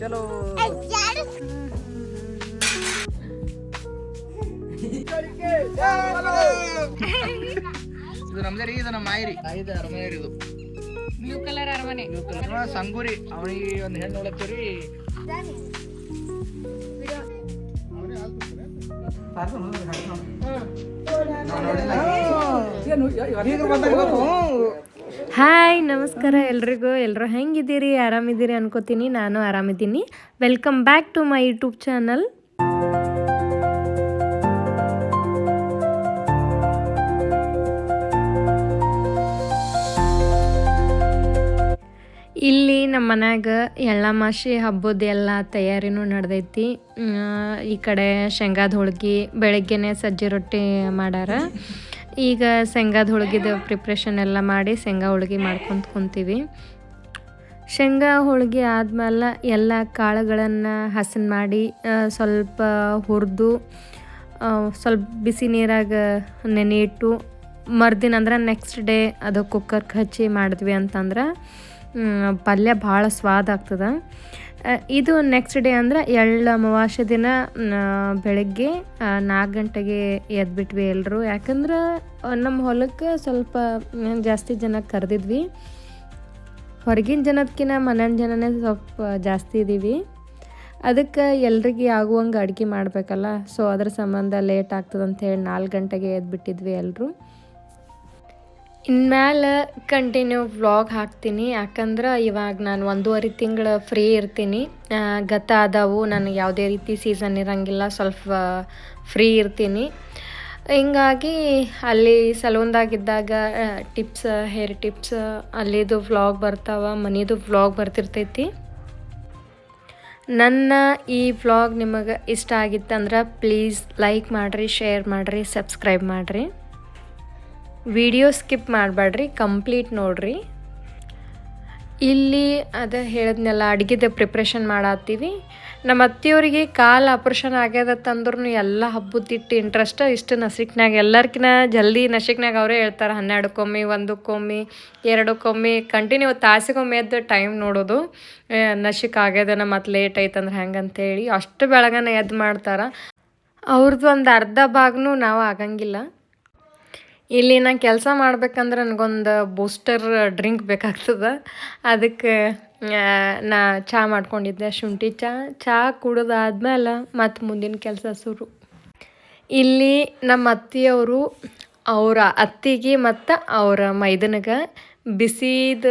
ಚಲೋ. ಇದು ನಮ್ದೇ ರೀ ಇದು ನಮ್ಮ ಮಾಯಿರಿ. ಅರಮನೆ ರೀ ಇದು. ಬ್ಲೂ ಕಲರ್ ಅರಮನೆ. ಸಂಗೂರಿ ಸಂಗುರಿ. ಅವನಿಗೆ ಒಂದು ಹೆಣ್ಣು ನೋಡತ್ತೀರಿ ಹಾಯ್, ನಮಸ್ಕಾರ ಎಲ್ರಿಗೂ. ಎಲ್ಲರೂ ಹೆಂಗಿದ್ದೀರಿ? ಆರಾಮಿದ್ದೀರಿ ಅನ್ಕೋತೀನಿ. ನಾನು ಆರಾಮಿದ್ದೀನಿ. Welcome back to my YouTube channel ಇಲ್ಲಿ ನಮ್ಮ ಮನ್ಯಾಗ ಎಳ್ಳಮಾಸಿ ಹಬ್ಬದ ಎಲ್ಲ ತಯಾರಿನೂ ನಡೆದೈತಿ. ಈ ಕಡೆ ಶೇಂಗಾದ ಹೋಳ್ಗೆ, ಬೆಳಗ್ಗೆನೆ ಸಜ್ಜೆ ರೊಟ್ಟಿ ಮಾಡ್ಯಾರ ಈಗ ಶೇಂಗಾದ ಹೋಳಿಗೆದು ಪ್ರಿಪ್ರೇಷನ್ ಎಲ್ಲ ಮಾಡಿ ಶೇಂಗಾ ಹೋಳಿಗೆ ಮಾಡ್ಕೊಂತ ಕುಂತೀವಿ. ಶೇಂಗಾ ಹೋಳಿಗೆ ಆದ್ಮೇಲೆ ಎಲ್ಲ ಕಾಳುಗಳನ್ನು ಹಸನ್ ಮಾಡಿ ಸ್ವಲ್ಪ ಹುರಿದು ಸ್ವಲ್ಪ ಬಿಸಿ ನೀರಾಗ ನೆನೆ ಇಟ್ಟು, ಮರ್ದಿನ ಅಂದ್ರೆ ನೆಕ್ಸ್ಟ್ ಡೇ ಅದು ಕುಕ್ಕರ್ಗೆ ಹಚ್ಚಿ ಮಾಡಿದ್ವಿ ಅಂತಂದ್ರೆ ಪಲ್ಯ ಭಾಳ ಸ್ವಾದ ಆಗ್ತದೆ. ಇದು ನೆಕ್ಸ್ಟ್ ಡೇ ಅಂದ್ರೆ ಎಳ್ಳು ಅಮಾವಾಸ್ಯೆ ದಿನ ಬೆಳಗ್ಗೆ ನಾಲ್ಕು ಗಂಟೆಗೆ ಎದ್ಬಿಟ್ವಿ ಎಲ್ಲರೂ ಯಾಕಂದ್ರೆ ನಮ್ಮ ಹೊಲಕ್ಕೆ ಸ್ವಲ್ಪ ಜಾಸ್ತಿ ಜನ ಕರೆದಿದ್ವಿ. ಹೊರಗಿನ ಜನದಕ್ಕಿಂತ ಮನೆಯ ಜನನೇ ಸ್ವಲ್ಪ ಜಾಸ್ತಿ ಇದ್ದೀವಿ ಅದಕ್ಕೆ ಎಲ್ರಿಗೆ ಆಗುವಂಗೆ ಅಡುಗೆ ಮಾಡಬೇಕಲ್ಲ. ಸೊ ಅದ್ರ ಸಂಬಂಧ ಲೇಟ್ ಆಗ್ತದಂತ ಹೇಳಿ ನಾಲ್ಕು ಗಂಟೆಗೆ ಎದ್ಬಿಟ್ಟಿದ್ವಿ ಎಲ್ಲರೂ ಇನ್ಮ್ಯಾಲೆ ಕಂಟಿನ್ಯೂ ವ್ಲಾಗ್ ಹಾಕ್ತೀನಿ. ಯಾಕಂದ್ರೆ ಇವಾಗ ನಾನು ಒಂದೂವರೆ ತಿಂಗಳು ಫ್ರೀ ಇರ್ತೀನಿ. ಗತ ಆದವು. ನನಗೆ ಯಾವುದೇ ರೀತಿ ಸೀಸನ್ ಇರೋಂಗಿಲ್ಲ. ಸ್ವಲ್ಪ ಫ್ರೀ ಇರ್ತೀನಿ. ಹಿಂಗಾಗಿ ಅಲ್ಲಿ ಸಲೂನ್ದಾಗಿದ್ದಾಗ ಟಿಪ್ಸ್ ಹೇರ್ ಟಿಪ್ಸ್ ಅಲ್ಲಿದು ವ್ಲಾಗ್ ಬರ್ತಾವ. ಮನಿದು ವ್ಲಾಗ್ ಬರ್ತಿರ್ತೈತಿ. ನನ್ನ ಈ ವ್ಲಾಗ್ ನಿಮಗೆ ಇಷ್ಟ ಆಗಿತ್ತಂದ್ರೆ ಪ್ಲೀಸ್ ಲೈಕ್ ಮಾಡಿರಿ ಶೇರ್ ಮಾಡಿರಿ ಸಬ್ಸ್ಕ್ರೈಬ್ ಮಾಡಿರಿ. ವಿಡಿಯೋ ಸ್ಕಿಪ್ ಮಾಡಬೇಡ್ರಿ, ಕಂಪ್ಲೀಟ್ ನೋಡ್ರಿ. ಇಲ್ಲಿ ಅದ ಹೇಳಿದ್ನೆಲ್ಲ, ಅಡುಗೆದ ಪ್ರಿಪ್ರೇಷನ್ ಮಾಡತ್ತೀವಿ. ನಮ್ಮ ಅತ್ತೆಯವ್ರಿಗೆ ಕಾಲು ಆಪ್ರೇಷನ್ ಆಗ್ಯದತ್ತಂದ್ರೂ ಎಲ್ಲ ಹಬ್ಬದಿಟ್ಟು ಇಂಟ್ರೆಸ್ಟ್ ಇಷ್ಟು ನಸಿಕ್ನಾಗ ಎಲ್ಲರ್ಕಿನ ಜಲ್ದಿ ನಸಿಕ್ನಾಗ ಅವರೇ ಹೇಳ್ತಾರೆ, ಹನ್ನೆರಡಕ್ಕೊಮ್ಮೆ, ಒಂದಕ್ಕೊಮ್ಮೆ, ಎರಡಕ್ಕೊಮ್ಮೆ ಕಂಟಿನ್ಯೂ ತಾಸಿಗೊಮ್ಮೆ ಎದ್ದು ಟೈಮ್ ನೋಡೋದು. ಆಗ್ಯದ ನಮ್ಮ ಮತ್ತು ಲೇಟ್ ಐತಂದ್ರೆ ಹೆಂಗಂತೇಳಿ ಅಷ್ಟು ಬೆಳಗನ ಎದ್ದು ಮಾಡ್ತಾರೆ. ಅವ್ರದ್ದು ಒಂದು ಅರ್ಧ ಭಾಗನೂ ನಾವು ಆಗಂಗಿಲ್ಲ. ಇಲ್ಲಿ ನಾನು ಕೆಲಸ ಮಾಡ್ಬೇಕಂದ್ರೆ ನನಗೊಂದು ಬೂಸ್ಟರ್ ಡ್ರಿಂಕ್ ಬೇಕಾಗ್ತದೆ. ಅದಕ್ಕೆ ನಾ ಚಹಾ ಮಾಡ್ಕೊಂಡಿದ್ದೆ, ಶುಂಠಿ ಚಹಾ ಚಹಾ ಕುಡಿದಾದ್ಮೇಲೆ ಮತ್ತು ಮುಂದಿನ ಕೆಲಸ ಶುರು. ಇಲ್ಲಿ ನಮ್ಮ ಅತ್ತಿಯವರು ಅವರ ಅತ್ತಿಗೆ ಮತ್ತು ಅವರ ಮೈದನಿಗೆ ಬಿಸಿದ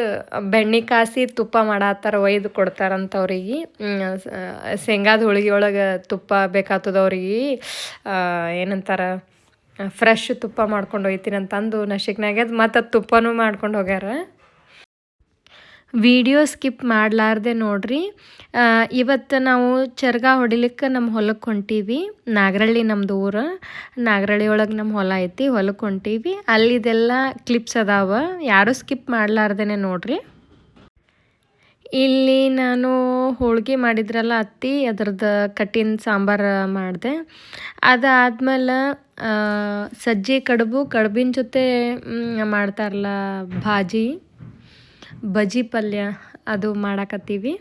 ಬೆಣ್ಣೆ ಕಾಸಿ ತುಪ್ಪ ಮಾಡತ್ತಾರ, ಒಯ್ದು ಕೊಡ್ತಾರಂತ ಅವ್ರಿಗೆ ಶೇಂಗಾದ ಹೋಳಿಗೆ ಒಳಗೆ ತುಪ್ಪ ಬೇಕಾಗ್ತದ ಅವ್ರಿಗೆ ಏನಂತಾರ ಫ್ರೆಶ್ ತುಪ್ಪ ಮಾಡ್ಕೊಂಡು ಹೋಯ್ತೀನಿ ಅಂತಂದು ನಶಿಕ್ನಾಗೆ ಮತ್ತು ತುಪ್ಪನೂ ಮಾಡ್ಕೊಂಡು ಹೋಗ್ಯಾರ. ವಿಡಿಯೋ ಸ್ಕಿಪ್ ಮಾಡಲಾರ್ದೆ ನೋಡ್ರಿ. ಇವತ್ತು ನಾವು ಚರ್ಗ ಹೊಡಿಲಿಕ್ಕೆ ನಮ್ಮ ಹೊಲಕ್ಕೆ ಹೊಂಟೀವಿ. ನಾಗರಳ್ಳಿ ನಮ್ಮದು ಊರು. ನಾಗರಳ್ಳಿ ಒಳಗೆ ನಮ್ಮ ಹೊಲ ಐತಿ ಹೊಲಕ್ಕೆ ಹೊಂಟೀವಿ. ಅಲ್ಲಿದೆಲ್ಲ ಕ್ಲಿಪ್ಸ್ ಅದಾವ. ಯಾರೂ ಸ್ಕಿಪ್ ಮಾಡಲಾರ್ದೇ ನೋಡ್ರಿ. ಇಲ್ಲಿ ನಾನು ಹೋಳ್ಗೆ ಮಾಡಿದ್ರಲ್ಲ ಅತ್ತಿ, ಅದ್ರದ್ದು ಕಟ್ಟಿನ ಸಾಂಬಾರು ಮಾಡಿದೆ. ಅದಾದ್ಮೇಲೆ ಸಜ್ಜೆ ಕಡುಬು, ಕಡುಬಿನ ಜೊತೆ ಮಾಡ್ತಾರಲ್ಲ ಭಾಜಿ ಬಜಿ ಪಲ್ಯ ಅದು ಮಾಡಾಕತ್ತೀವಿ.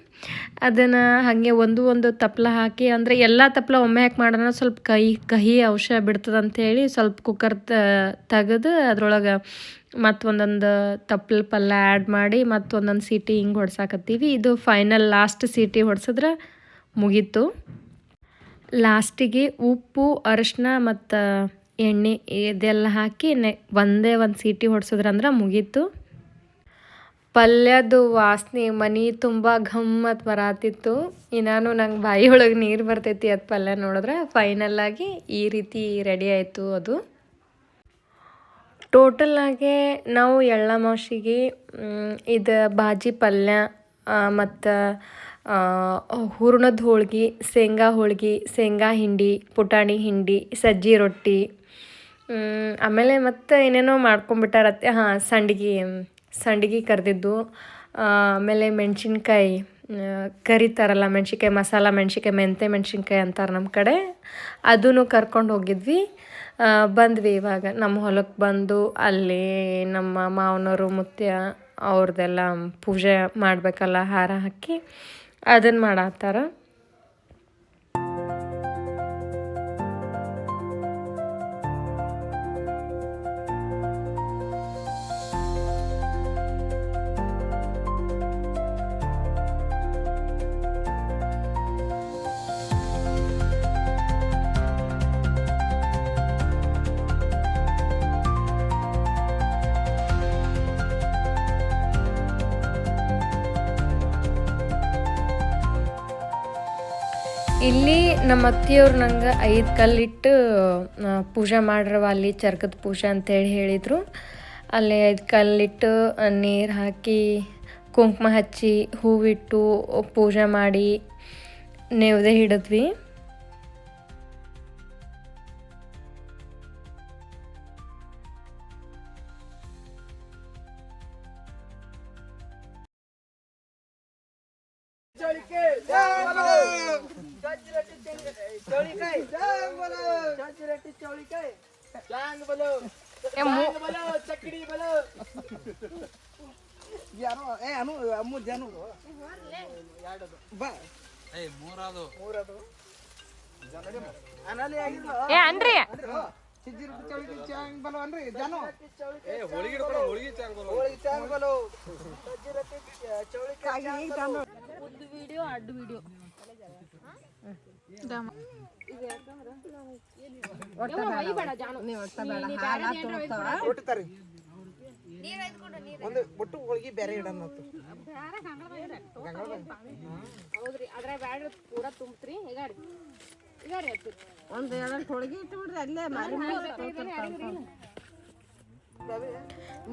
ಅದನ್ನು ಹಾಗೆ ಒಂದು ಒಂದು ತಪ್ಲ ಹಾಕಿ, ಅಂದರೆ ಎಲ್ಲ ತಪ್ಲ ಒಮ್ಮೆ ಹಾಕಿ ಮಾಡೋಣ ಸ್ವಲ್ಪ ಕಹಿ ಕಹಿ ಅಂಶ ಬಿಡ್ತದಂಥೇಳಿ ಸ್ವಲ್ಪ ಕುಕ್ಕರ್ ತೆಗೆದು ಅದ್ರೊಳಗೆ ಮತ್ತು ಒಂದೊಂದು ತಪ್ಪಲ ಪಲ್ಯ ಆ್ಯಡ್ ಮಾಡಿ ಮತ್ತು ಒಂದೊಂದು ಸೀಟಿ ಹಿಂಗೆ ಹೊಡ್ಸಾಕತ್ತೀವಿ. ಇದು ಫೈನಲ್ ಲಾಸ್ಟ್ ಸೀಟಿ ಹೊಡ್ಸಿದ್ರೆ ಮುಗೀತು. ಲಾಸ್ಟಿಗೆ ಉಪ್ಪು, ಅರಿಶಿನ ಮತ್ತು ಎಣ್ಣೆ ಇದೆಲ್ಲ ಹಾಕಿ ನೆ ಒಂದೇ ಒಂದು ಸೀಟಿ ಹೊಡ್ಸಿದ್ರಂದ್ರೆ ಮುಗೀತು. ಪಲ್ಯದ ವಾಸನೆ ಮನೆ ತುಂಬ ಘಮ್ಮತ್ ಬರಾತಿತ್ತು. ಇನ್ನಾನು ನಂಗೆ ಬಾಯಿ ಒಳಗೆ ನೀರು ಬರ್ತೈತಿ ಅದು ಪಲ್ಯ ನೋಡಿದ್ರೆ ಫೈನಲ್ಲಾಗಿ ಈ ರೀತಿ ರೆಡಿ ಆಯಿತು ಅದು. ಟೋಟಲಾಗೆ ನಾವು ಎಳ್ಳಮಾಸಿಗೆ ಇದು ಬಾಜಿ ಪಲ್ಯ ಮತ್ತು ಹೂರ್ಣದ ಹೋಳ್ಗೆ, ಶೇಂಗಾ ಹೋಳ್ಗೆ, ಶೇಂಗಾ ಹಿಂಡಿ, ಪುಟಾಣಿ ಹಿಂಡಿ, ಸಜ್ಜಿ ರೊಟ್ಟಿ ಆಮೇಲೆ ಮತ್ತು ಏನೇನೋ ಮಾಡ್ಕೊಂಬಿಟ್ಟಾರತ್ತೆ, ಹಾಂ, ಸಂಡಿಗೆ ಸಂಡಿಗೆ ಕರೆದಿದ್ದು ಆಮೇಲೆ ಮೆಣಸಿನ್ಕಾಯಿ ಕರಿತಾರಲ್ಲ ಮೆಣ್ಸಿನ್ಕಾಯಿ, ಮಸಾಲ ಮೆಣ್ಸಿನ್ಕಾಯಿ, ಮೆಂತೆ ಮೆಣ್ಸಿನ್ಕಾಯಿ ಅಂತಾರೆ ನಮ್ಮ ಕಡೆ ಅದೂ ಕರ್ಕೊಂಡು ಹೋಗಿದ್ವಿ. ಬಂದ್ವಿ ಇವಾಗ. ನಮ್ಮ ಹೊಲಕ್ಕೆ ಬಂದು ಅಲ್ಲಿ ನಮ್ಮ ಮಾವನವರು ಮುತ್ಯ ಅವ್ರದ್ದೆಲ್ಲ ಪೂಜೆ ಮಾಡಬೇಕಲ್ಲ ಹಾರ ಹಾಕಿ ಅದನ್ನು ಮಾಡತ್ತಾರ. ಇಲ್ಲಿ ನಮ್ಮ ಅತ್ತಿಯವ್ರು ನಂಗೆ ಐದು ಕಲ್ಲಿಟ್ಟು ಪೂಜೆ ಮಾಡ್ರವ ಅಲ್ಲಿ ಚರ್ಕದ ಪೂಜೆ ಅಂತೇಳಿ ಹೇಳಿದರು. ಅಲ್ಲಿ ಐದು ಕಲ್ಲಿಟ್ಟು ನೀರು ಹಾಕಿ, ಕುಂಕುಮ ಹಚ್ಚಿ, ಹೂವಿಟ್ಟು, ಪೂಜೆ ಮಾಡಿ ನೇವ್ದೆ ಹಿಡಿದ್ವಿ. ಏ ಮೂರದು. ಮೂರದು. ಅನಲ್ಲಿ ಆಗಿಲ್ಲ ಏ ಅನ್ರಿ. ಸಿಜ್ಜಿ ರೊಟ್ಟಿ ಚೌಳಿಗೆ ಚಾಂಗ್ ಬಲೋ ಅನ್ರಿ ಜಾನು. ಏ ಹೋಳಿಗೆ ಹಿಡ್ಕೊಂಡು ಹೋಳಿಗೆ ಚಾಂಗ್ ಒಂದು ಒಟ್ಟು ಹೋಳಿಗೆ ಬೇರೆ ಇಡೋಣ ಹೌದ್ರಿ ಅದ್ರ ಬ್ಯಾಡ ಪೂರ ತುಂಬ್ತ್ರಿ. ಈಗ ಒಂದು ಎರಡು ಹೋಳಿಗೆ ಇಟ್ಬಿಡ್ರಿ ಅಲ್ಲೇ ಮಾರಿ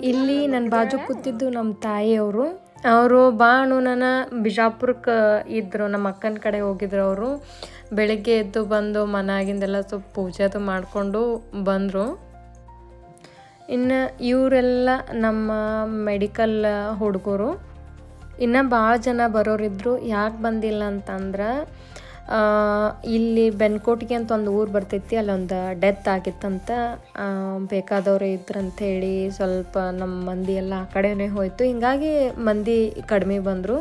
ಇಲ್ಲಿ ನನ್ನ ಬಾಜು ಕೂತಿದ್ದು ನಮ್ಮ ತಾಯಿಯವರು. ಅವರು ಬಾಣು ನನ್ನ ಬಿಜಾಪುರಕ್ಕೆ ಇದ್ದರು ನಮ್ಮ ಅಕ್ಕನ ಕಡೆ ಹೋಗಿದ್ರು ಅವರು. ಬೆಳಗ್ಗೆ ಎದ್ದು ಬಂದು ಮನೆಯಾಗಿಂದೆಲ್ಲ ಸ್ವಲ್ಪ ಪೂಜೆ ಅದು ಮಾಡಿಕೊಂಡು ಬಂದರು. ಇನ್ನು ಇವರೆಲ್ಲ ನಮ್ಮ ಮೆಡಿಕಲ್ ಹುಡುಗರು. ಇನ್ನು ಭಾಳ ಜನ ಬರೋರಿದ್ರು, ಯಾಕೆ ಬಂದಿಲ್ಲ ಅಂತಂದ್ರೆ ಇಲ್ಲಿ ಬೆನ್ಕೋಟಿಗೆ ಅಂತ ಒಂದು ಊರು ಬರ್ತೈತಿ, ಅಲ್ಲೊಂದು ಡೆತ್ ಆಗಿತ್ತಂತ ಬೇಕಾದವ್ರು ಇದ್ರಂಥೇಳಿ ಸ್ವಲ್ಪ ನಮ್ಮ ಮಂದಿ ಎಲ್ಲ ಆ ಕಡೆನೇ ಹೋಯಿತು. ಹಿಂಗಾಗಿ ಮಂದಿ ಕಡಿಮೆ ಬಂದರು.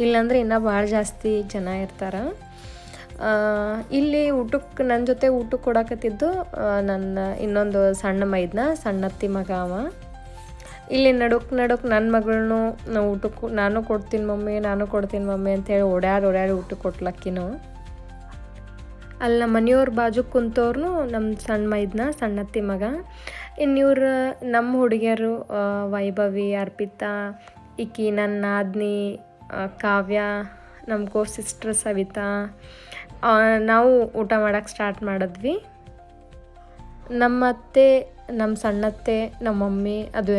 ಇಲ್ಲಾಂದ್ರೆ ಇನ್ನೂ ಭಾಳ ಜಾಸ್ತಿ ಜನ ಇರ್ತಾರೆ. ಇಲ್ಲಿ ಊಟಕ್ಕೆ ನನ್ನ ಜೊತೆ ಊಟಕ್ಕೆ ಕೊಡಕತ್ತಿದ್ದು ನನ್ನ ಇನ್ನೊಂದು ಸಣ್ಣ ಮೈದ್ನ, ಸಣ್ಣತ್ತಿ ಮಗ ಅವ. ಇಲ್ಲಿ ನಡುಕ್ ನಡುಕ್ ನನ್ನ ಮಗಳನ್ನೂ ನಾವು ಊಟಕ್ಕೆ, ನಾನು ಕೊಡ್ತೀನಿ ಮಮ್ಮಿ, ನಾನು ಕೊಡ್ತೀನಿ ಮಮ್ಮಿ ಅಂತೇಳಿ ಓಡ್ಯಾಡಿ ಓಡ್ಯಾಡಿ ಊಟಕ್ಕೆ ಕೊಟ್ಲಕ್ಕಿನ. ಅಲ್ಲಿ ನಮ್ಮ ಮನೆಯವ್ರ ಬಾಜು ಕುಂತವ್ರು ನಮ್ಮ ಸಣ್ಣ ಮೈದ್ನ, ಸಣ್ಣತ್ತಿ ಮಗ. ಇನ್ನು ಇವ್ರು ನಮ್ಮ ಹುಡುಗಿಯರು ವೈಭವಿ, ಅರ್ಪಿತಾ ಇಕಿ ನನ್ನ ನಾದ್ನಿ ಕಾವ್ಯ ನಮ್ಮ ಕೋ ಸಿಸ್ಟರ್ ಸವಿತಾ. ನಾವು ಊಟ ಮಾಡೋಕ್ಕೆ ಸ್ಟಾರ್ಟ್ ಮಾಡಿದ್ವಿ. ನಮ್ಮ ಅತ್ತೆ ನಮ್ಮ ಸಣ್ಣತ್ತೆ ನಮ್ಮ ಮಮ್ಮಿ, ಅದು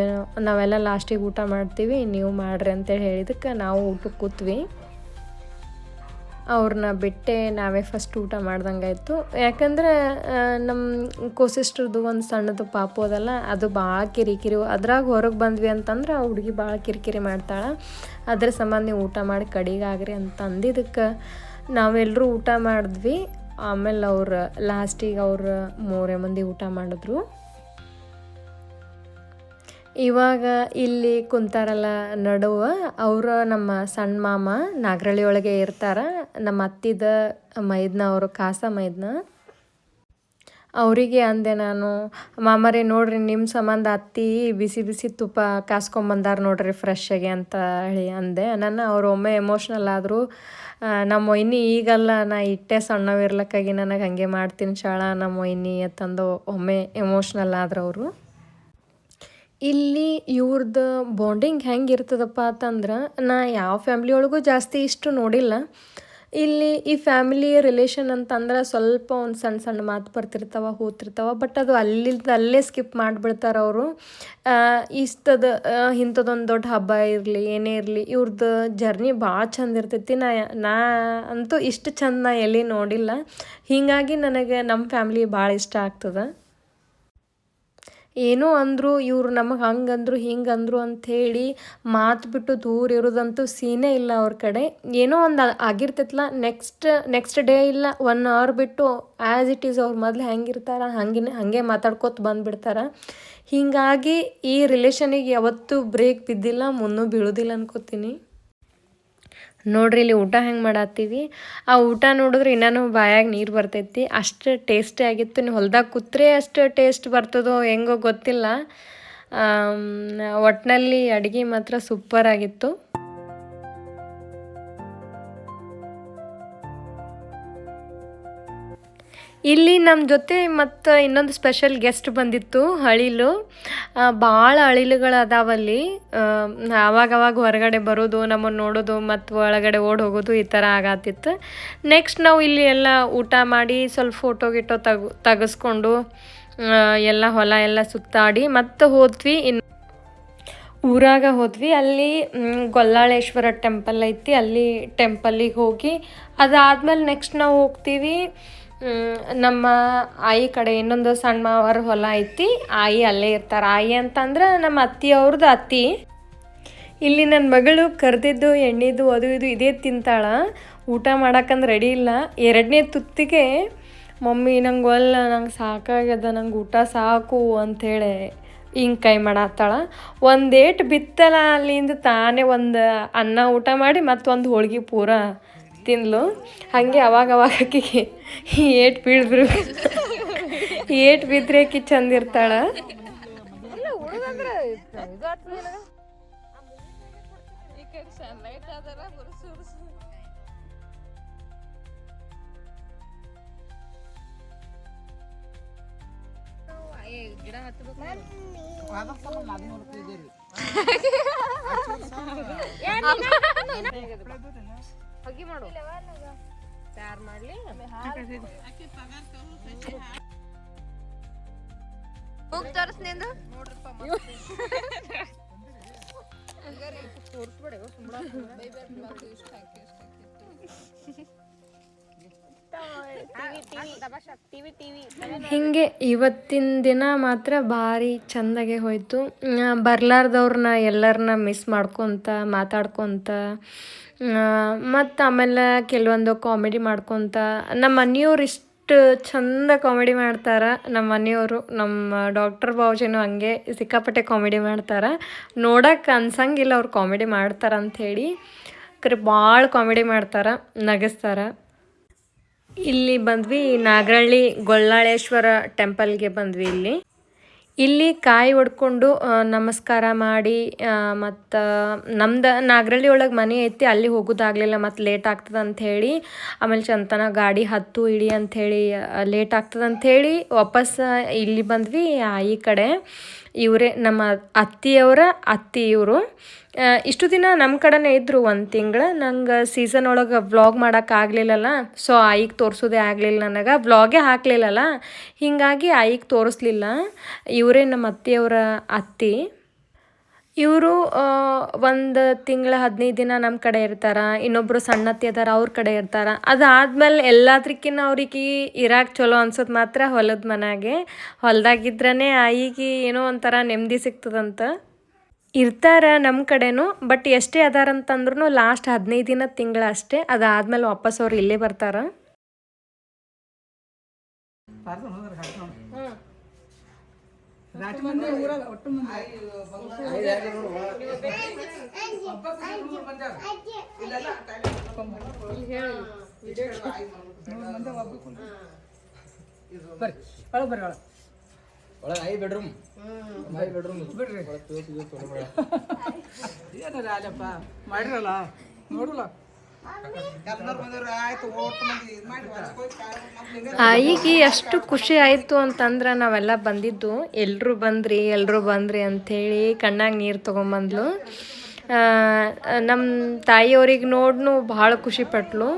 ನಾವೆಲ್ಲ ಲಾಸ್ಟಿಗೆ ಊಟ ಮಾಡ್ತೀವಿ, ನೀವು ಮಾಡ್ರಿ ಅಂತೇಳಿ ಹೇಳಿದಕ್ಕೆ ನಾವು ಊಟಕ್ಕೆ ಕೂತ್ವಿ. ಅವ್ರನ್ನ ಬಿಟ್ಟೆ ನಾವೇ ಫಸ್ಟ್ ಊಟ ಮಾಡ್ದಂಗಾಯಿತು ಯಾಕಂದ್ರೆ ನಮ್ಮ ಕೋಸಿಸ್ಟ್ರದ್ದು ಒಂದು ಸಣ್ಣದು ಪಾಪು ಅದಲ್ಲ, ಅದು ಭಾಳ ಕಿರಿಕಿರಿ. ಅದ್ರಾಗ ಹೊರಗೆ ಬಂದ್ವಿ ಅಂತಂದ್ರೆ ಆ ಹುಡುಗಿ ಭಾಳ ಕಿರಿಕಿರಿ ಮಾಡ್ತಾಳೆ. ಅದ್ರ ಸಂಬಂಧ ನೀವು ಊಟ ಮಾಡಿ ಕಡಿಗಾಗ್ರಿ ಅಂತ ಅಂದಿದ್ದಕ್ಕೆ ನಾವೆಲ್ಲರೂ ಊಟ ಮಾಡಿದ್ವಿ. ಆಮೇಲೆ ಅವ್ರು ಲಾಸ್ಟಿಗೆ ಅವ್ರು ಮೂರೇ ಮಂದಿ ಊಟ ಮಾಡಿದ್ರು. ಇವಾಗ ಇಲ್ಲಿ ಕುಂತಾರಲ್ಲ ನಡುವ, ಅವರು ನಮ್ಮ ಸಣ್ಣ ಮಾಮ ನಾಗರಳ್ಳಿ ಒಳಗೆ ಇರ್ತಾರ. ನಮ್ಮ ಅತ್ತಿದ ಮೈದ್ನ, ಅವರು ಕಾಸ ಮೈದ್ನ. ಅವರಿಗೆ ಅಂದೆ ನಾನು, ಮಾಮರೇ ನೋಡ್ರಿ ನಿಮ್ಮ ಸಂಬಂಧ ಅತ್ತಿ ಬಿಸಿ ಬಿಸಿ ತುಪ್ಪ ಕಾಸ್ಕೊಂಬಂದಾರ ನೋಡ್ರಿ ಫ್ರೆಶ್ ಆಗಿ ಅಂತ ಹೇಳಿ ಅಂದೆ. ನಾನು ಅವ್ರು ಒಮ್ಮೆ ಎಮೋಷ್ನಲ್ ಆದರು. ನಮ್ಮ ಮೊಯ್ನಿ ಈಗಲ್ಲ, ನಾ ಇಟ್ಟೆ ಸಣ್ಣವಿರ್ಲಕ್ಕಾಗಿ ನನಗೆ ಹಾಗೆ ಮಾಡ್ತೀನಿ ಶಾಳ ನಮ್ಮ ಮೊಯ್ನಿ ಅಂತಂದು ಒಮ್ಮೆ ಎಮೋಷ್ನಲ್ ಆದ್ರೆ ಅವರು. ಇಲ್ಲಿ ಇವ್ರದ್ದು ಬಾಂಡಿಂಗ್ ಹೆಂಗೆ ಇರ್ತದಪ್ಪ ಅಂತಂದ್ರೆ, ನಾ ಯಾವ ಫ್ಯಾಮ್ಲಿ ಒಳಗೂ ಜಾಸ್ತಿ ಇಷ್ಟು ನೋಡಿಲ್ಲ. ಇಲ್ಲಿ ಈ ಫ್ಯಾಮಿಲಿ ರಿಲೇಷನ್ ಅಂತಂದ್ರೆ ಸ್ವಲ್ಪ ಒಂದು ಸಣ್ಣ ಸಣ್ಣ ಮಾತು ಬರ್ತಿರ್ತಾವ, ಹೋತಿರ್ತಾವ ಬಟ್ ಅದು ಅಲ್ಲಿಂದ ಅಲ್ಲೇ ಸ್ಕಿಪ್ ಮಾಡಿಬಿಡ್ತಾರೆ ಅವರು. ಇಷ್ಟದ ಇಂಥದ್ದೊಂದು ದೊಡ್ಡ ಹಬ್ಬ ಇರಲಿ, ಏನೇ ಇರಲಿ ಇವ್ರದ್ದು ಜರ್ನಿ ಭಾಳ ಚಂದ ಇರ್ತೈತಿ. ನಾ ನಾ ಅಂತೂ ಇಷ್ಟು ಚಂದ ನಾ ಎಲ್ಲಿ ನೋಡಿಲ್ಲ. ಹೀಗಾಗಿ ನನಗೆ ನಮ್ಮ ಫ್ಯಾಮಿಲಿ ಭಾಳ ಇಷ್ಟ ಆಗ್ತದೆ. ಏನೋ ಅಂದರು, ಇವರು ನಮಗೆ ಹಂಗಂದ್ರು, ಹಿಂಗಂದ್ರು ಅಂಥೇಳಿ ಮಾತು ಬಿಟ್ಟು ದೂರ ಇರೋದಂತೂ ಸೀನೇ ಇಲ್ಲ ಅವ್ರ ಕಡೆ. ಏನೋ ಒಂದು ಆಗಿರ್ತೈತಲ್ಲ ನೆಕ್ಸ್ಟ್ ನೆಕ್ಸ್ಟ್ ಡೇ ಇಲ್ಲ, ಒನ್ ಅವರ್ ಬಿಟ್ಟು ಆ್ಯಸ್ ಇಟ್ ಈಸ್ ಅವ್ರು ಮೊದಲು ಹೆಂಗಿರ್ತಾರ ಹಂಗೆ ಹಾಗೆ ಮಾತಾಡ್ಕೋತ ಬಂದುಬಿಡ್ತಾರೆ. ಹೀಗಾಗಿ ಈ ರಿಲೇಷನಿಗೆ ಯಾವತ್ತೂ ಬ್ರೇಕ್ ಬಿದ್ದಿಲ್ಲ, ಮುನ್ನೂ ಬೀಳೋದಿಲ್ಲ ಅನ್ಕೋತೀನಿ. ನೋಡ್ರಿ ಇಲ್ಲಿ ಊಟ ಹೆಂಗೆ ಮಾಡತ್ತೀವಿ. ಆ ಊಟ ನೋಡಿದ್ರೆ ಇನ್ನೂ ಬಾಯಾಗ ನೀರು ಬರ್ತೈತಿ. ಅಷ್ಟು ಟೇಸ್ಟಿ ಆಗಿತ್ತು. ನೀವು ಹೊಲ್ದಾಗ ಕೂತ್ರೆ ಅಷ್ಟು ಟೇಸ್ಟ್ ಬರ್ತದೋ ಹೆಂಗೋ ಗೊತ್ತಿಲ್ಲ. ಒಟ್ಟಿನಲ್ಲಿ ಅಡುಗೆ ಮಾತ್ರ ಸೂಪರ್ ಆಗಿತ್ತು. ಇಲ್ಲಿ ನಮ್ಮ ಜೊತೆ ಮತ್ತು ಇನ್ನೊಂದು ಸ್ಪೆಷಲ್ ಗೆಸ್ಟ್ ಬಂದಿತ್ತು, ಅಳಿಲು. ಭಾಳ ಅಳಿಲುಗಳು ಅದಾವಲ್ಲಿ ಅವಾಗ ಅವಾಗ ಹೊರಗಡೆ ಬರೋದು ನಮ್ಮನ್ನು ನೋಡೋದು, ಮತ್ತು ಒಳಗಡೆ ಓಡ್ ಹೋಗೋದು ಈ ಥರ ಆಗತ್ತಿತ್ತು. ನೆಕ್ಸ್ಟ್ ನಾವು ಇಲ್ಲಿ ಎಲ್ಲ ಊಟ ಮಾಡಿ ಸ್ವಲ್ಪ ಫೋಟೋ ಗಿಟೋ ತಗ, ತೆಗೆಸ್ಕೊಂಡು ಎಲ್ಲ ಹೊಲ ಎಲ್ಲ ಸುತ್ತಾಡಿ ಮತ್ತೆ ಹೋದ್ವಿ ಇನ್ನು ಊರಾಗ ಹೋದ್ವಿ. ಅಲ್ಲಿ ಗೊಲ್ಲಾಳೇಶ್ವರ ಟೆಂಪಲ್ ಐತಿ. ಅಲ್ಲಿ ಟೆಂಪಲ್ಲಿಗೆ ಹೋಗಿ ಅದಾದ್ಮೇಲೆ ನೆಕ್ಸ್ಟ್ ನಾವು ಹೋಗ್ತೀವಿ. ನಮ್ಮ ಆಯಿ ಕಡೆ ಇನ್ನೊಂದು ಸಣ್ಣ ಮಾವರ ಹೊಲ ಐತಿ. ಆಯಿ ಅಲ್ಲೇ ಇರ್ತಾರೆ. ಆಯಿ ಅಂತಂದ್ರೆ ನಮ್ಮ ಅತ್ತಿಯವ್ರದ್ದು ಅತ್ತಿ. ಇಲ್ಲಿ ನನ್ನ ಮಗಳು ಕರೆದಿದ್ದು ಎಣ್ಣೆದು ಅದು ಇದು ಇದೇ ತಿಂತಾಳ. ಊಟ ಮಾಡಕ್ಕಂದ್ರೆ ರೆಡಿ ಇಲ್ಲ. ಎರಡನೇ ತುತ್ತಿಗೆ, ಮಮ್ಮಿ, ನಂಗೆ ಒಲ್ಲ, ನಂಗೆ ಸಾಕಾಗ್ಯದ, ನಂಗೆ ಊಟ ಸಾಕು ಅಂಥೇಳಿ ಹಿಂಗೆ ಕೈ ಮಾಡತ್ತಾಳ. ಒಂದು ಏಟ್ ಬಿತ್ತಲ್ಲ ಅಲ್ಲಿಂದ ತಾನೇ ಒಂದು ಅನ್ನ ಊಟ ಮಾಡಿ ಮತ್ತೊಂದು ಹೋಳ್ಗೆ ಪೂರ ತಿಂದ್ಲು. ಹಾಗೆ ಅವಾಗ ಅವಾಗ ಆಕಿಗೆ ಏಟ್ ಬೀಳ್ಬಿರು ಏಟ್ ಬಿದ್ರೆ ಆಕಿ ಚಂದ ಇರ್ತಾಳ. ಹೊಗಿ ಮಾಡು. ತಯಾರು ಮಾಡ್ಲಿ. ಹೋಗಿ ತೋರಿಸ್ ನಿಂದು. ಇಷ್ಟ ಟಿವಿ ಹೀಗೆ ಇವತ್ತಿನ ದಿನ ಮಾತ್ರ ಭಾರಿ ಚಂದಾಗೆ ಹೋಯಿತು. ಬರ್ಲಾರ್ದವ್ರನ್ನ ಎಲ್ಲರನ್ನ ಮಿಸ್ ಮಾಡ್ಕೊತ, ಮಾತಾಡ್ಕೊತ ಮತ್ತು ಆಮೇಲೆ ಕೆಲವೊಂದು ಕಾಮಿಡಿ ಮಾಡ್ಕೊತ. ನಮ್ಮ ಮನೆಯವ್ರು ಇಷ್ಟು ಚಂದ ಕಾಮಿಡಿ ಮಾಡ್ತಾರೆ. ನಮ್ಮ ಮನೆಯವರು ನಮ್ಮ ಡಾಕ್ಟರ್ ಬಾಬುಜೇನು ಹಂಗೆ ಸಿಕ್ಕಾಪಟ್ಟೆ ಕಾಮಿಡಿ ಮಾಡ್ತಾರೆ. ನೋಡಕ್ಕೆ ಅನ್ಸಂಗಿಲ್ಲ ಅವ್ರು ಕಾಮಿಡಿ ಮಾಡ್ತಾರೆ ಅಂಥೇಳಿ ಕರೆ ಭಾಳ ಕಾಮಿಡಿ ಮಾಡ್ತಾರೆ, ನಗಿಸ್ತಾರೆ. ಇಲ್ಲಿ ಬಂದ್ವಿ ನಾಗರಳ್ಳಿ ಗೊಳ್ಳಾಳೇಶ್ವರ ಟೆಂಪಲ್ಗೆ ಬಂದ್ವಿ ಇಲ್ಲಿ. ಇಲ್ಲಿ ಕಾಯಿ ಹೊಡ್ಕೊಂಡು ನಮಸ್ಕಾರ ಮಾಡಿ ಮತ್ತು, ನಮ್ದು ನಾಗರಳ್ಳಿ ಒಳಗೆ ಮನೆ ಐತಿ, ಅಲ್ಲಿ ಹೋಗೋದಾಗಲಿಲ್ಲ, ಮತ್ತು ಲೇಟ್ ಆಗ್ತದೆ ಅಂಥೇಳಿ ಆಮೇಲೆ ಚಂತನ ಗಾಡಿ ಹತ್ತು ಇಡಿ ಅಂಥೇಳಿ ಲೇಟ್ ಆಗ್ತದೆ ಅಂಥೇಳಿ ವಾಪಸ್ ಇಲ್ಲಿ ಬಂದ್ವಿ ಈ ಕಡೆ. ಇವರೇ, ನಮ್ಮ ಅತ್ತಿಯವರ ಅತ್ತಿ ಇವರು. ಇಷ್ಟು ದಿನ ನಮ್ಮ ಕಡೆನೇ ಇದ್ದರು ಒಂದು ತಿಂಗಳು. ನಂಗೆ ಸೀಸನ್ ಒಳಗೆ ವ್ಲಾಗ್ ಮಾಡೋಕ್ಕಾಗಲಿಲ್ಲಲ್ಲ ಸೊ ಆಯಿಗೆ ತೋರಿಸೋದೇ ಆಗಲಿಲ್ಲ ನನಗೆ. ವ್ಲಾಗೇ ಹಾಕಲಿಲ್ಲಲ್ಲ. ಹೀಗಾಗಿ ಆಯಿಗೆ ತೋರಿಸ್ಲಿಲ್ಲ. ಇವರೇ ನಮ್ಮ ಅತ್ತಿಯವರ ಅತ್ತಿ. ಇವರು ಒಂದು ತಿಂಗಳ ಹದಿನೈದು ದಿನ ನಮ್ಮ ಕಡೆ ಇರ್ತಾರ ಇನ್ನೊಬ್ಬರು ಸಣ್ಣತ್ತಿ ಅದಾರ, ಅವ್ರ ಕಡೆ ಇರ್ತಾರ. ಅದಾದ್ಮೇಲೆ ಎಲ್ಲದಕ್ಕಿಂತ ಅವ್ರಿಗೆ ಇರಾಕ್ ಚಲೋ ಅನ್ಸೋದು ಮಾತ್ರ ಹೊಲದ ಮನೆಗೆ ಹೊಲ್ದಾಗಿದ್ರೇ ಆಯಿಗೆ ಏನೋ ಒಂಥರ ನೆಮ್ಮದಿ ಸಿಗ್ತದಂತ. ಇರ್ತಾರ ನಮ್ಮ ಕಡೆನೂ, ಬಟ್ ಎಷ್ಟೇ ಅದಾರಂತಂದ್ರೂ ಲಾಸ್ಟ್ ಹದಿನೈದು ದಿನ ತಿಂಗಳ ಅಷ್ಟೇ, ಅದಾದ್ಮೇಲೆ ವಾಪಸ್ ಅವ್ರು ಇಲ್ಲೇ ಬರ್ತಾರ ರಾಟಿ ಮಂದಿ ಊರಾಗ ಒಟ್ಟು ಮಂದಿ ಬರ್ರಿ ಒಳಗೆ. ಐ ಬೆಡ್ರೂಮ್ ಐ ಬೆಡ್ರೂಮ್ ಬಿಡ್ರಿ. ಮಾಡಿರಲ್ಲ? ನೋಡಲ್ಲ? ಆಯಿಗೆ ಎಷ್ಟು ಖುಷಿ ಆಯಿತು ಅಂತಂದ್ರೆ ನಾವೆಲ್ಲ ಬಂದಿದ್ದು. ಎಲ್ಲರೂ ಬಂದ್ರಿ ಎಲ್ಲರೂ ಬಂದ್ರಿ ಅಂಥೇಳಿ ಕಣ್ಣಾಗ ನೀರು ತೊಗೊಂಬಂದ್ಲು. ನಮ್ಮ ತಾಯಿಯವ್ರಿಗೆ ನೋಡ್ನು ಭಾಳ ಖುಷಿ ಪಟ್ಲು.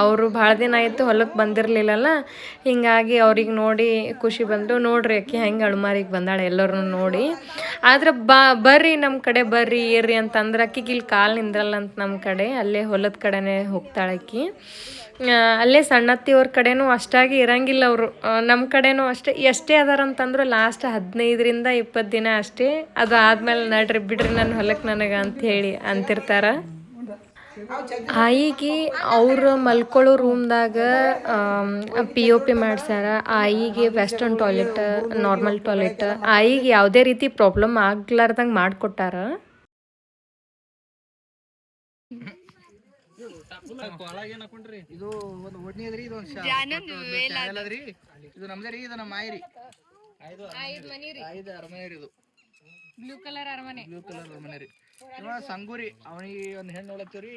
ಅವರು ಭಾಳ ದಿನ ಆಯಿತು ಹೊಲಕ್ಕೆ ಬಂದಿರಲಿಲ್ಲಲ್ಲ, ಹೀಗಾಗಿ ಅವ್ರಿಗೆ ನೋಡಿ ಖುಷಿ ಬಂದು ನೋಡ್ರಿ ಅಕ್ಕಿ ಹೆಂಗೆ ಅಳ್ಮಾರಿಗೆ ಬಂದಾಳೆ ಎಲ್ಲರೂ ನೋಡಿ. ಆದ್ರೆ ಬಾ, ಬರ್ರಿ ನಮ್ಮ ಕಡೆ ಬರ್ರಿ, ಏರ್ರಿ ಅಂತಂದ್ರೆ ಅಕ್ಕಿಗೆ ಇಲ್ಲಿ ಕಾಲು ನಿಂದ್ರಲ್ಲ ಅಂತ ನಮ್ಮ ಕಡೆ, ಅಲ್ಲೇ ಹೊಲದ ಕಡೆನೇ ಹೋಗ್ತಾಳೆ ಅಕ್ಕಿ. ಅಲ್ಲೇ ಸಣ್ಣತ್ತಿಯವ್ರ ಕಡೆನೂ ಅಷ್ಟಾಗಿ ಇರಂಗಿಲ್ಲ ಅವರು. ನಮ್ಮ ಕಡೆನೂ ಅಷ್ಟೇ, ಎಷ್ಟೇ ಅದಾರಂತಂದ್ರೆ ಲಾಸ್ಟ್ ಹದಿನೈದರಿಂದ ಇಪ್ಪತ್ತು ದಿನ ಅಷ್ಟೇ. ಅದು ಆದಮೇಲೆ ನಡ್ರಿ ಬಿಡ್ರಿ ನನ್ನ ಹೊಲಕ್ಕೆ ನನಗೆ ಅಂತ ಹೇಳಿ ಅಂತಿರ್ತಾರ. ಆಯಿಗೆ ಅವ್ರು ಮಲ್ಕೊಳ್ಳೋ ರೂಮ್ದಾಗ ಪಿ ಒ ಪಿ ಮಾಡ್ಸ್ಯಾರ. ಆಯಿಗೆ ವೆಸ್ಟರ್ನ್ ಟಾಯ್ಲೆಟ್ ನಾರ್ಮಲ್ ಟಾಯ್ಲೆಟ್ ಆಯಿಗೆ ಯಾವುದೇ ರೀತಿ ಪ್ರಾಬ್ಲಮ್ ಆಗ್ಲಾರ್ದಂಗೆ ಮಾಡಿಕೊಟ್ಟಾರ. ಇದು ಒಂದು ಒಡ್ನಿ ಅದ್ರಿ ಇದು ಒಂದು ಇದು ನಮ್ದೇ ರೀ ಇದು ನಮ್ಮ ಐದು ಮನಿ ಐದು ಅರಮನೆ ರೀ ಇದು. ಬ್ಲೂ ಕಲರ್ ಅರಮನೆ. ಬ್ಲೂ ಕಲರ್ ಅರಮನೆ ರೀ ಇವ ಸಂಗೂರಿ ಅವನಿಗೆ ಒಂದು ಹೆಣ್ಣು ನೋಡತ್ತೀವ್ರಿ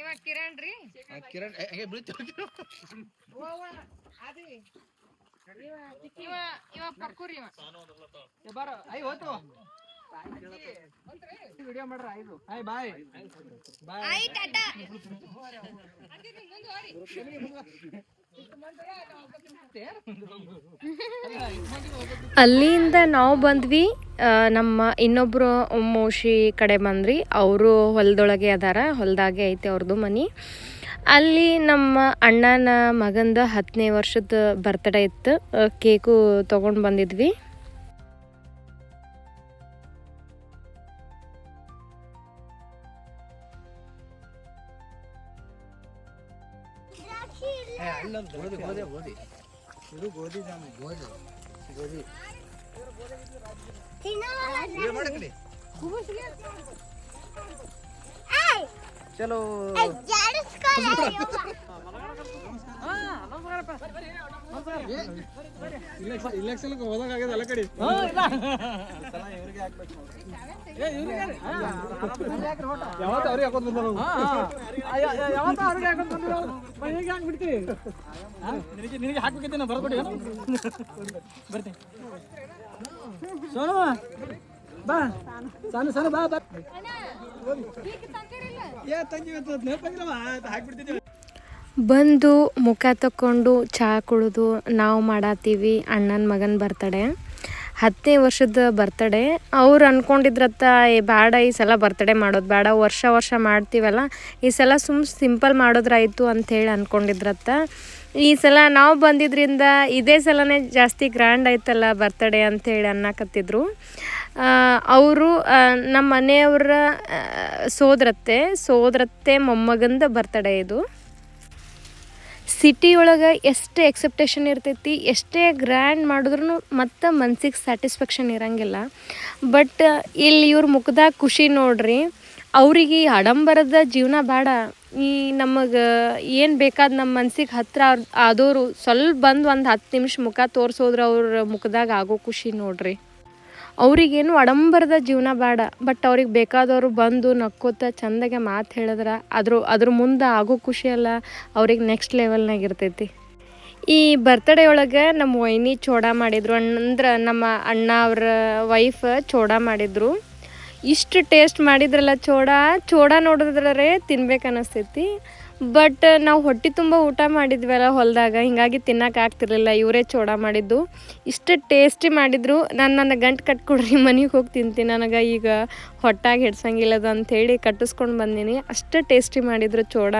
ಇವ ಕಿರಣ್ ರೀ. ಆ ಕಿರಣ್ ಏ, ಹಂಗೆ ಬೀಳ್ತೀವಿ ಇವ ಇವ ಪಕ್ಕೂರಿ ಇವ. ಬಾರ ಐ ಹೋತು ವಿಡಿಯೋ ಮಾಡ್ರ ಐದು. Hi bye. ಬಾಯ್. ಆಯ್ ಟಾಟಾ. ಅಲ್ಲಿಂದ ನಾವು ಬಂದ್ವಿ ನಮ್ಮ ಇನ್ನೊಬ್ಬರು ಮೋಶಿ ಕಡೆ ಬಂದ್ರಿ, ಅವರು ಹೊಲದೊಳಗೆ ಅದಾರ, ಹೊಲದಾಗೆ ಐತೆ ಅವ್ರದ್ದು ಮನೆ. ಅಲ್ಲಿ ನಮ್ಮ ಅಣ್ಣನ ಮಗಂದ ಹತ್ತನೇ ವರ್ಷದ ಬರ್ತ್ಡೇ ಇತ್ತು ಕೇಕು ತೊಗೊಂಡು ಬಂದಿದ್ವಿ. ಗೋಧಿ ಗೋಧಿ ಗೋಧಿ. ಗೋಧಿ. ಚಲೋ ಇಲೆಕ್ಷನ್ ಹೋದಾಗ ಕಡೆ ಯಾವತ್ತ ಯಾವತ್ತ ನಿನಗೆ ಬರ್ತೀನಿ ಬಾ. ಸಣ್ಣ ಸಣ್ಣ ಬಾ ಬಾ. ಬಂದು ಮುಖ ತಕ್ಕೊಂಡು ಚಹಾ ಕುಡಿದು ನಾವು ಮಾಡತ್ತೀವಿ ಅಣ್ಣನ ಮಗನ ಬರ್ತಡೇ ಹತ್ತನೇ ವರ್ಷದ ಬರ್ತಡೇ ಅವ್ರು ಅಂದ್ಕೊಂಡಿದ್ರತ್ತ ಏ ಬೇಡ ಈ ಸಲ ಬರ್ತಡೇ ಮಾಡೋದು ಬೇಡ ವರ್ಷ ವರ್ಷ ಮಾಡ್ತೀವಲ್ಲ. ಈ ಸಲ ಸುಮ್ ಸಿಂಪಲ್ ಮಾಡೋದ್ರಾಯಿತು ಅಂಥೇಳಿ ಅಂದ್ಕೊಂಡಿದ್ರತ್ತ ಈ ಸಲ ನಾವು ಬಂದಿದ್ರಿಂದ ಇದೇ ಸಲನೇ ಜಾಸ್ತಿ ಗ್ರ್ಯಾಂಡ್ ಆಯ್ತಲ್ಲ ಬರ್ತಡೇ ಅಂಥೇಳಿ ಅನ್ನಕತ್ತಿದ್ರು ಅವರು ನಮ್ಮ ಮನೆಯವರ ಸೋದರತ್ತೆ ಸೋದರತ್ತೆ ಮೊಮ್ಮಗಂದ ಬರ್ತಡೇ ಇದು. ಸಿಟಿ ಒಳಗೆ ಎಷ್ಟೇ ಎಕ್ಸೆಪ್ಟೇಷನ್ ಇರ್ತೈತಿ, ಎಷ್ಟೇ ಗ್ರ್ಯಾಂಡ್ ಮಾಡಿದ್ರೂ ಮತ್ತೆ ಮನ್ಸಿಗೆ ಸ್ಯಾಟಿಸ್ಫ್ಯಾಕ್ಷನ್ ಇರಂಗಿಲ್ಲ. ಬಟ್ ಇಲ್ಲಿ ಇವ್ರ ಮುಖದಾಗ ಖುಷಿ ನೋಡ್ರಿ, ಅವ್ರಿಗೆ ಆಡಂಬರದ ಜೀವನ ಬೇಡ ಈ ನಮಗೆ ಏನು ಬೇಕಾದ ನಮ್ಮ ಮನ್ಸಿಗೆ ಹತ್ತಿರ ಆದೋರು ಸ್ವಲ್ಪ ಬಂದು ಒಂದು ಹತ್ತು ನಿಮಿಷ ಮುಖ ತೋರಿಸೋದ್ರೆ ಅವ್ರ ಮುಖದಾಗ ಆಗೋ ಖುಷಿ ನೋಡ್ರಿ. ಅವ್ರಿಗೇನು ಆಡಂಬರದ ಜೀವನ ಬೇಡ. ಬಟ್ ಅವ್ರಿಗೆ ಬೇಕಾದವರು ಬಂದು ನಕ್ಕೋತ ಚಂದಾಗೆ ಮಾತು ಹೇಳಿದ್ರೆ ಅದ್ರ ಅದ್ರ ಮುಂದೆ ಆಗೋ ಖುಷಿ ಎಲ್ಲ ಅವ್ರಿಗೆ ನೆಕ್ಸ್ಟ್ ಲೆವೆಲ್ನಾಗ ಇರ್ತೈತಿ. ಈ ಬರ್ತ್ಡೇ ಒಳಗೆ ನಮ್ಮ ವೈನಿ ಚೋಡ ಮಾಡಿದ್ರು. ಅಂದ್ರೆ ನಮ್ಮ ಅಣ್ಣ ಅವ್ರ ವೈಫ್ ಚೋಡ ಮಾಡಿದ್ರು. ಇಷ್ಟು ಟೇಸ್ಟ್ ಮಾಡಿದ್ರಲ್ಲ ಚೋಡ ಚೋಡ ನೋಡಿದ್ರೆ ತಿನ್ಬೇಕು ಅನ್ನಿಸ್ತೈತಿ ಬಟ್ ನಾವು ಹೊಟ್ಟೆ ತುಂಬ ಊಟ ಮಾಡಿದ್ವಲ್ಲ ಹೊಲದಾಗ, ಹಿಂಗಾಗಿ ತಿನ್ನಕ್ಕೆ ಆಗ್ತಿರ್ಲಿಲ್ಲ, ಇವರೇ ಚೋಡ ಮಾಡಿದ್ದು. ಇಷ್ಟು ಟೇಸ್ಟಿ ಮಾಡಿದ್ರು, ನಾನು ನನ್ನ ಗಂಟು ಕಟ್ಕೊಡ್ರಿ, ಮನೆಗೆ ಹೋಗಿ ತಿಂತೀನಿ, ನನಗೆ ಈಗ ಹೊಟ್ಟಾಗಿ ಹಿಡ್ಸಂಗಿಲ್ಲದ ಅಂಥೇಳಿ ಕಟ್ಟಿಸ್ಕೊಂಡು ಬಂದೀನಿ. ಅಷ್ಟು ಟೇಸ್ಟಿ ಮಾಡಿದ್ರು ಚೋಡ.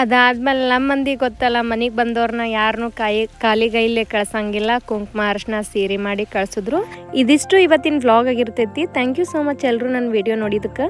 ಅದಾದ್ಮೇಲೆ ನಮ್ಮ ಮಂದಿ ಗೊತ್ತಲ್ಲ, ಮನೆಗೆ ಬಂದವ್ರನ್ನ ಯಾರನ್ನು ಕಾಯಿ ಕಾಲಿಗೈಲೆ ಗೈಲಿ ಕಳ್ಸಂಗಿಲ್ಲ, ಕುಂಕುಮ ಅರ್ಶನ ಸೀರೆ ಮಾಡಿ ಕಳ್ಸಿದ್ರು. ಇದಿಷ್ಟು ಇವತ್ತಿನ ವ್ಲಾಗ್ ಆಗಿರ್ತೈತಿ. ಥ್ಯಾಂಕ್ ಯು ಸೋ ಮಚ್ ಎಲ್ಲರೂ ನನ್ನ ವಿಡಿಯೋ ನೋಡಿದಕ್ಕೆ.